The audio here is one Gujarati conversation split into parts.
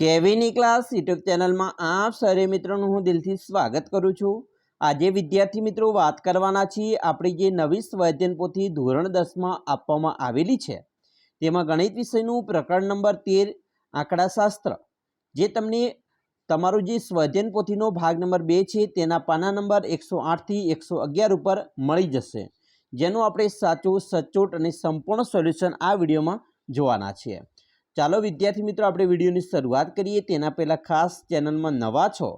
કેવીની ક્લાસ? યુટ્યુબ ચેનલમાં આપ સરે મિત્રોનું હું દિલથી સ્વાગત કરું છું. આજે વિદ્યાર્થી મિત્રો વાત કરવાના છીએ આપણી જે નવી સ્વાધ્યન પોથી ધોરણ દસમાં આપવામાં આવેલી છે. તેમાં ગણિત વિષયનું પ્રકરણ નંબર તેર, આંકડાશાસ્ત્ર. જે તમને તમારું જે સ્વાધ્યન પોથીનો ભાગ નંબર બે છે તેના પાના નંબર એકસો આઠથી એકસો અગિયાર ઉપર મળી જશે. જેનું આપણે સાચું, સચોટ અને સંપૂર્ણ સોલ્યુશન આ વિડીયોમાં જોવાના છીએ. ચાલો વિદ્યાર્થી મિત્રો, આપણે વિડીયોની શરૂઆત કરીએ. તેના પહેલાં ખાસ ચેનલમાં નવા છો,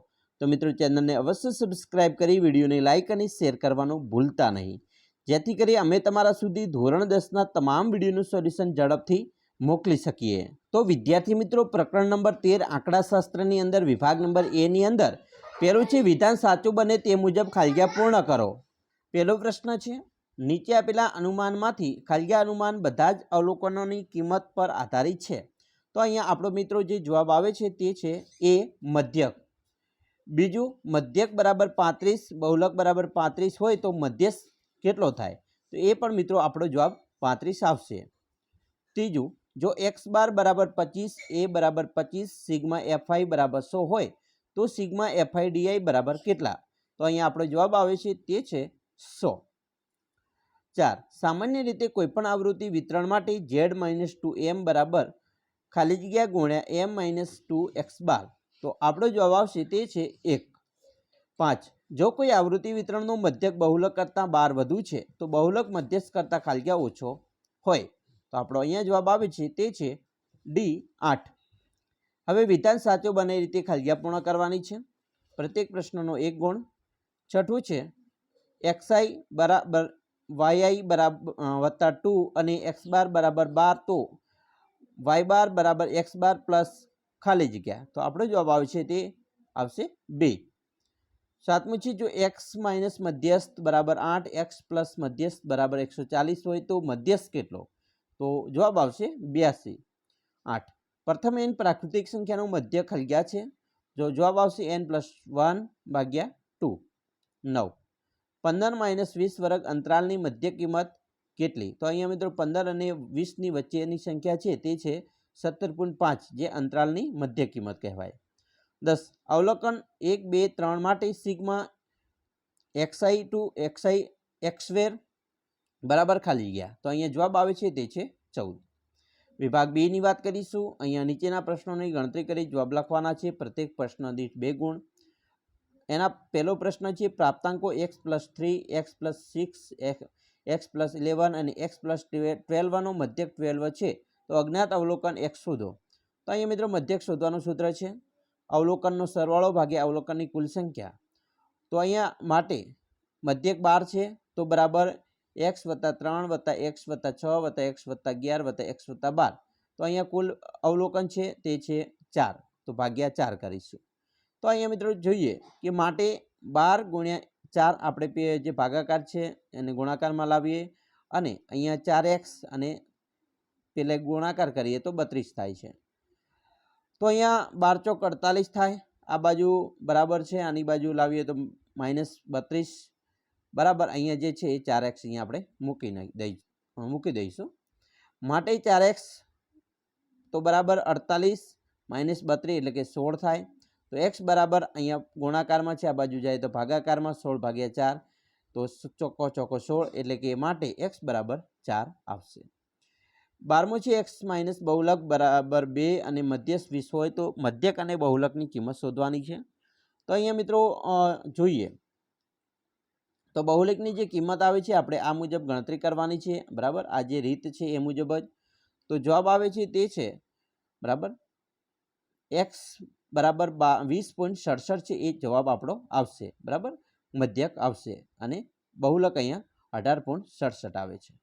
તો મિત્રો ચેનલને અવશ્ય સબસ્ક્રાઇબ કરી, વિડીયોને લાઇક અને શેર કરવાનું ભૂલતા નહીં. જેથી કરી અમે તમારા સુધી ધોરણ દસના તમામ વિડીયોનું સોલ્યુશન ઝડપથી મોકલી શકીએ. તો વિદ્યાર્થી મિત્રો, પ્રકરણ નંબર તેર, આંકડાશાસ્ત્રની અંદર, વિભાગ નંબર એની અંદર પહેલું છે, વિધાન સાચું બને તે મુજબ ખાલિયા પૂર્ણ કરો. પહેલો પ્રશ્ન છે, નીચે આપેલા અનુમાનમાંથી ખાલિયા અનુમાન બધા જ અવલોકનોની કિંમત પર આધારિત છે. તો અહીંયા આપણો મિત્રો જે જવાબ આવે છે તે છે એ મધ્યક. બીજું, મધ્યક બરાબર પાંત્રીસ, બહુલક બરાબર પાંત્રીસ હોય તો મધ્યસ્થ કેટલો થાય? તો એ પણ મિત્રો આપણો જવાબ પાંત્રીસ આવશે. ત્રીજું, જો એક્સ બાર બરાબર પચીસ એ બરાબર પચીસ, સિગ્મા એફઆઈ બરાબર સો હોય તો સિગ્મા એફઆઈ ડીઆઈ બરાબર કેટલા? તો અહીંયા આપણો જવાબ આવે છે તે છે સો. ચાર, સામાન્ય રીતે કોઈપણ આવૃત્તિ વિતરણ માટે ઝેડ માઇનસ ટુ એમ બરાબર ખાલી જગ્યા ગુણ્યા એમ માઇનસ ટુ એક્સ બાર. તો આપણો જવાબ આવશે તે છે એક. પાંચ. જો કોઈ આવૃત્તિ વિતરણનો મધ્યક બહુલક કરતાં બાર વધુ છે, તો બહુલક મધ્યસ્થ કરતાં ખાલી ઓછો હોય. તો આપણો અહીંયા જવાબ આવે છે તે છે ડી આઠ. હવે વિધાન સાચો બને રીતે ખાલિયા પૂર્ણ કરવાની છે. પ્રત્યેક પ્રશ્નનો એક ગુણ. છઠ્ઠું છે એક્સઆઈ બરાબર વાયઆઈ બરાબર વત્તા ટુ અને એક્સ બાર બરાબર બાર તો વાય બાર બરાબર એક્સ બાર પ્લસ ખાલી જગ્યા. તો આપણો જવાબ આવશે તે આવશે બે. સાતમું છે, જો એક્સ માઇનસ મધ્યસ્થ બરાબર આઠ, એક્સ પ્લસ મધ્યસ્થ બરાબર એકસો ચાલીસ હોય તો મધ્યસ્થ કેટલો? તો જવાબ આવશે બ્યાસી. આઠ. પ્રથમ એન પ્રાકૃતિક સંખ્યાનો મધ્ય ખલગ્યા છે. જો જવાબ આવશે એન પ્લસ વન ભાગ્યા ટુ. નવ. પંદર માઇનસ વીસ વર્ગ અંતરાલની મધ્ય કિંમત કેટલી? તો અહીંયા મિત્રો પંદર અને વીસની વચ્ચેની સંખ્યા છે તે છે સત્તર પોઈન્ટ પાંચ, જે અંતરાલની મધ્ય કિંમત કહેવાય. દસ, અવલોકન એક, બે, ત્રણ માટે sigma x i to x i x square બરાબર ખાલી ગયા તો અહીંયા જવાબ આવે છે તે છે ચૌદ. વિભાગ બેની વાત કરીશું. અહીંયા નીચેના પ્રશ્નોની ગણતરી કરી જવાબ લખવાના છે. પ્રત્યેક પ્રશ્ન દીઠ બે ગુણ. એના પહેલો પ્રશ્ન છે પ્રાપ્તાંકો x plus three, x plus six, x plus eleven અને એક્સ પ્લસ ટ્વેલ્વનો મધ્યક ટ્વેલ્વ છે. તો અજ્ઞાત અવલોકન એક્સ શોધો. તો અહીંયા મિત્રો મધ્યક શોધવાનું સૂત્ર છે. અવલોકનનો સરવાળો ભાગે અવલોકનની કુલ સંખ્યા. તો અહીંયા માટે મધ્યક બાર છે. તો બરાબર એક્સ વત્તા ત્રણ વત્તા એક્સ વત્તા છ વત્તા એક્સ વત્તા અગિયાર વત્તા એક્સ વત્તા બાર. તો અહીંયા કુલ અવલોકન છે તે છે ચાર. તો ભાગ્યા ચાર કરીશું. તો અહીંયા મિત્રો જોઈએ કે માટે બાર ગુણ્યા ચાર આપણે જે ભાગાકાર છે એને ગુણાકારમાં લાવીએ અને અહીંયા ચાર એક્સ અને પેલે ગુણાકાર કરીએ તો બત્રીસ થાય છે. તો અહીંયા બાર ચોક અડતાલીસ થાય. આ બાજુ બરાબર છે. આની બાજુ લાવીએ તો માઇનસ બત્રીસ. બરાબર. અહીંયા જે છે એ ચાર એક્સ અહીંયા આપણે મૂકી દઈ મૂકી દઈશું. માટે ચાર એક્સ તો બરાબર અડતાલીસ માઇનસ બત્રીસ એટલે કે સોળ થાય. તો એક્સ બરાબર અહીંયા ગુણાકારમાં છે, આ બાજુ જાય તો ભાગાકારમાં સોળ ભાગ્યા ચાર, તો ચોખ્ખો ચોખ્ખો સોળ એટલે કે માટે એક્સ બરાબર ચાર આવશે. બારમું છે, એક્સ માઇનસ બહુલક બરાબર બે અને મધ્યસ્થ વીસ હોય તો મધ્યક અને બહુલકની કિંમત શોધવાની છે. તો અહીંયા મિત્રો જોઈએ. તો બહુલકની જે કિંમત આવે છે, આપણે આ મુજબ ગણતરી કરવાની છે, બરાબર? આ જે રીત છે, એ મુજબ જ. તો જવાબ આવે છે, તે છે, બરાબર? એક્સ બરાબર બા, વીસ પોઈન્ટ સડસઠ છે એ જવાબ આપણો આવશે. બરાબર? મધ્યક આવશે અને બહુલક અહીંયા અઢાર પોઈન્ટ સડસઠ આવે છે.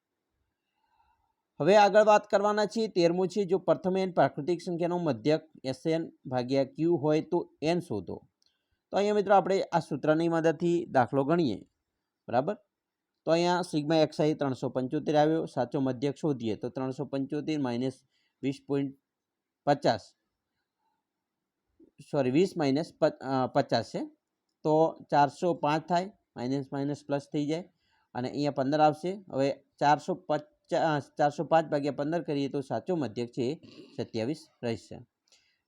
હવે આગળ વાત કરવાના છીએ, તેરમું છે, જો પ્રથમ એન પ્રાકૃતિક સંખ્યાનો મધ્યક એસ એન ભાગ્યા ક્યુ હોય તો એન શોધો. તો અહીંયા મિત્રો આપણે આ સૂત્રની મદદથી દાખલો ગણીએ. બરાબર? તો અહીંયા સિગ્મા એક્સઆઈ ત્રણસો પંચોતેર આવ્યો, સાચો મધ્યક શોધીએ તો ત્રણસો પંચોતેર માઇનસ વીસ પોઈન્ટ પચાસ. સોરી, વીસ માઇનસ પચાસ છે. તો ચારસો પાંચ થાય, માઇનસ માઇનસ પ્લસ થઈ જાય, અને અહીંયા પંદર આવશે. હવે ચારસો પચાસ, ચારસો પાંચ ભાગ્યા પંદર કરીએ તો સાચો મધ્યક છે સત્યાવીસ રહેશે.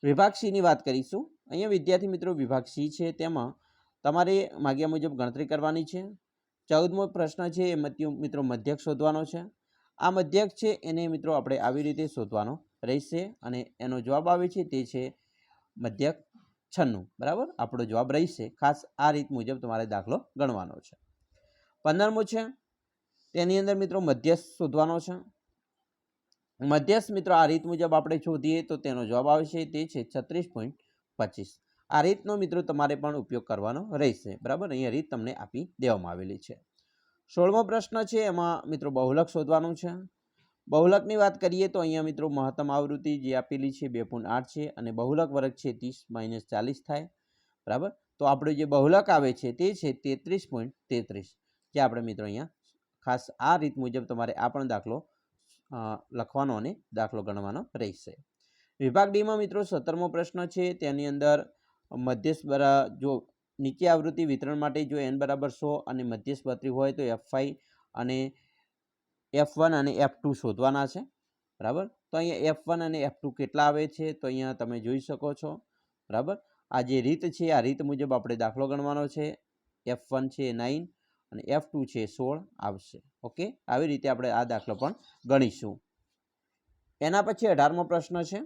વિભાગ સીની વાત કરીશું. અહીંયા વિદ્યાર્થી મિત્રો, વિભાગ સી છે તેમાં તમારે માગ્યા મુજબ ગણતરી કરવાની છે. ચૌદમો પ્રશ્ન છે, એ મિત્રો, મધ્યક શોધવાનો છે. આ મધ્યક છે, એને મિત્રો, આપણે આવી રીતે શોધવાનો રહેશે, અને એનો જવાબ આવે છે તે છે મધ્યક છન્નું, બરાબર? આપણો જવાબ રહેશે ખાસ આ રીત મુજબ તમારે દાખલો ગણવાનો છે. પંદરમો છે, તેની અંદર મિત્રો મધ્યસ્થ શોધવાનો છે. મધ્યસ્થ મિત્રો આ રીત મુજબ આપણે શોધીએ તો તેનો જવાબ આવશે તે છે છત્રીસ પોઈન્ટ પચીસ. આ રીતનો મિત્રો તમારે પણ ઉપયોગ કરવાનો રહેશે, બરાબર? અહીંયા રીત તમને આપી દેવામાં આવેલી છે. સોળમો પ્રશ્ન છે, એમાં મિત્રો બહુલક શોધવાનું છે. બહુલકની વાત કરીએ તો અહીંયા મિત્રો મહત્તમ આવૃત્તિ જે આપેલી છે બે પોઈન્ટ આઠ છે અને બહુલક વર્ગ છે ત્રીસ માઇનસ ચાલીસ થાય, બરાબર? તો આપણે જે બહુલક આવે છે તે છે તેત્રીસ પોઈન્ટ તેત્રીસ. જે આપણે મિત્રો અહીંયા ખાસ આ રીત મુજબ તમારે આ પણ દાખલો લખવાનો અને દાખલો ગણવાનો રહેશે. વિભાગ ડીમાં મિત્રો સત્તરમો પ્રશ્ન છે, તેની અંદર મધ્યસ્થ બરા, જો નીચે આવૃત્તિ વિતરણ માટે જો એન બરાબર સો અને મધ્યસ્થ બત્રી હોય તો એફ અને એફ વન અને એફ ટુ શોધવાના છે, બરાબર? તો અહીંયા એફ વન અને એફ ટુ કેટલા આવે છે? તો અહીંયા તમે જોઈ શકો છો, બરાબર? આ જે રીત છે, આ રીત મુજબ આપણે દાખલો ગણવાનો છે. એફ વન છે નાઇન અને એફ ટુ છે સોળ આવશે. ઓકે? આવી રીતે આપણે આ દાખલો પણ ગણીશું. એના પછી અઢારમો પ્રશ્ન છે.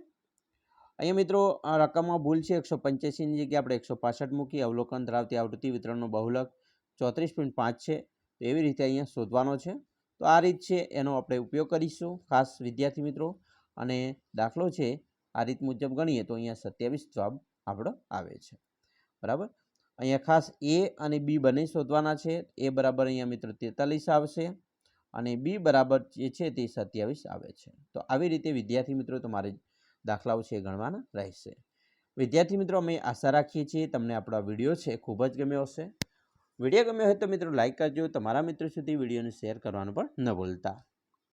અહીંયા મિત્રો રકમમાં ભૂલ છે. એકસો પંચ્યાસીની જગ્યાએ આપણે એકસો પાસઠ મૂકી, અવલોકન ધરાવતી આવૃત્તિ વિતરણનો બહુલક ચોત્રીસ પોઈન્ટ પાંચ છે. તો એવી રીતે અહીંયા શોધવાનો છે. તો આ રીત છે, એનો આપણે ઉપયોગ કરીશું. ખાસ વિદ્યાર્થી મિત્રો, અને દાખલો છે, આ રીત મુજબ ગણીએ તો અહીંયા સત્યાવીસ જવાબ આપણો આવે છે. બરાબર? અહીંયા ખાસ એ અને બી બંને શોધવાના છે. એ બરાબર અહીંયા મિત્રો તેતાલીસ આવશે અને બી બરાબર જે છે તે સત્યાવીસ આવે છે. તો આવી રીતે વિદ્યાર્થી મિત્રો તમારે દાખલાઓ છે ગણવાના રહેશે. વિદ્યાર્થી મિત્રો અમે આશા રાખીએ છીએ તમને આપણો વીડિયો છે ખૂબ જ ગમ્યો હશે. વીડિયો ગમ્યો હોય તો મિત્રો લાઇક કરજો. તમારા મિત્રો સુધી વિડીયોને શેર કરવાનું પણ ન ભૂલતા.